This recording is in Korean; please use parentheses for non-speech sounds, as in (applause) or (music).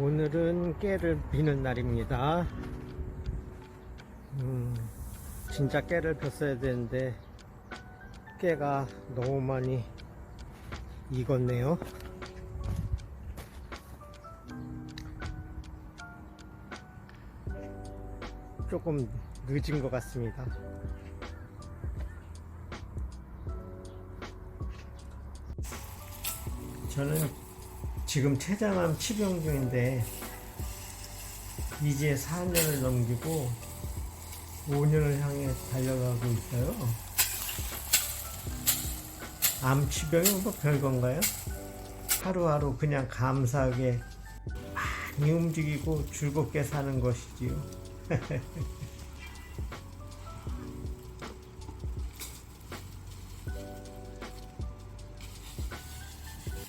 오늘은 깨를 비는 날입니다. 음, 진짜 깨를 폈어야 되는데 깨가 너무 많이 익었네요. 조금 늦은 것 같습니다. 저는 지금 췌장암 치병 중인데 이제 4년을 넘기고 5년을 향해 달려가고 있어요. 암 치병이 뭐 별건가요? 하루하루 그냥 감사하게 많이 움직이고 즐겁게 사는 것이지요. (laughs)